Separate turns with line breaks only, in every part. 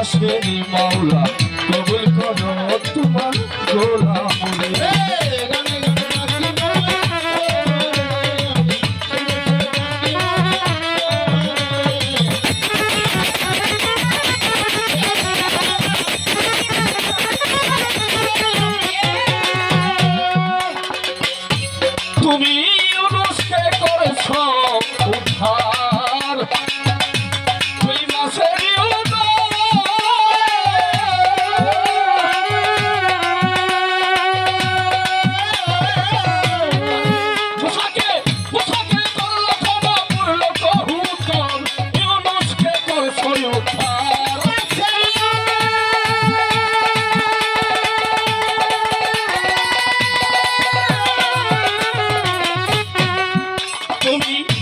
আসেনি মাওলা কবুল করো তোমার গোলাম। তুমি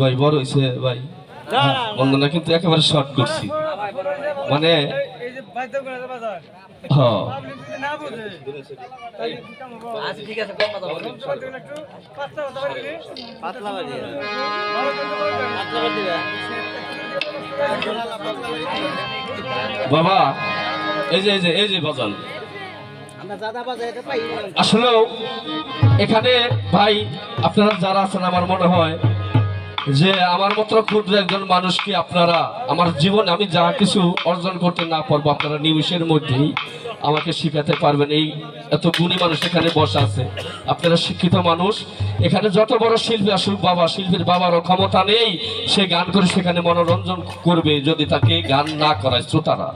কথা
বলবি
পাতলা বাজি
ভালো কিন্তু একেবারে
শর্ট করছি। মানে
বাবা এই যে এই যে এই যে বাজান।
আমরা দাদা বাজে এটা পাই
আসলেও এখানে ভাই আপনারা যারা আছেন আমার মনে হয় যে আমার মতো ক্ষুদ্র একজন মানুষকে আপনারা আমার জীবন আমি যা কিছু অর্জন করতে না পারব আপনারা নিমিষের মধ্যেই আমাকে শিখাতে পারবেন। এই এত গুণী মানুষ এখানে বসে আছে। আপনারা শিক্ষিত মানুষ। এখানে যত বড় শিল্পী আসুক, বাবা, শিল্পীর বাবারও ক্ষমতা নেই। সে গান করে সেখানে মনোরঞ্জন করবে যদি তাকে গান না করায় শ্রোতারা।